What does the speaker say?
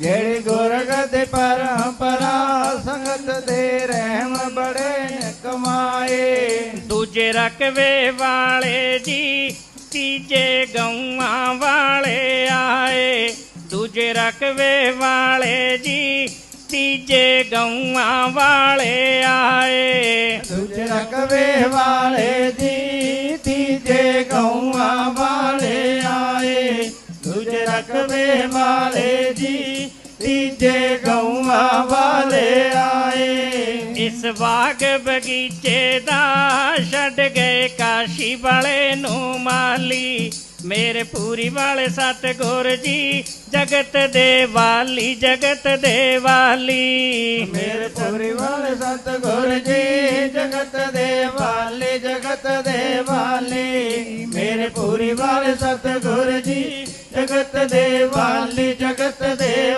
ਜਿਹੜੀ ਗੁਰਗਤ ਪਰੰਪਰਾ ਸੰਗਤ ਦੇ ਰਹਿਮ ਬੜੇ ਨੇ ਕਮਾਏ ਦੂਜੇ ਰਕਵੇ ਵਾਲੇ ਜੀ ਤੀਜੇ ਗਊਆਂ ਵਾਲੇ ਆਏ। ਦੂਜੇ ਰਕਵੇ ਵਾਲੇ ਜੀ ਤੀਜੇ ਗਊਆਂ ਵਾਲੇ ਆਏ। ਦੂਜੇ ਰਕਵੇ ਵਾਲੇ ਜੀ ਰਕਵੇ ਵਾਲੇ ਜੀ ਤੀਜੇ ਗਊਆਂ ਵਾਲੇ ਆਏ। ਇਸ ਬਾਗ ਬਗੀਚੇ ਦਾ ਛੱਡ ਗਏ ਕਾਸ਼ੀ ਵਾਲੇ ਨੂੰ ਮਾਲੀ। ਮੇਰੇ ਪੂਰੀ ਵਾਲੇ ਸਤਿਗੁਰ ਜੀ ਜਗਤ ਦੇ ਵਾਲੀ ਜਗਤ ਦੇ ਵਾਲੀ। ਮੇਰੇ ਪੂਰੀ ਵਾਲੇ ਸਤਿਗੁਰ ਜੀ ਜਗਤ ਦੇ ਵਾਲੇ ਜਗਤ ਦੇ ਵਾਲੇ। ਮੇਰੇ ਪੂਰੀ ਵਾਲੇ ਜਗਤ ਦੇ ਵਾਲੇ ਜਗਤ ਦੇ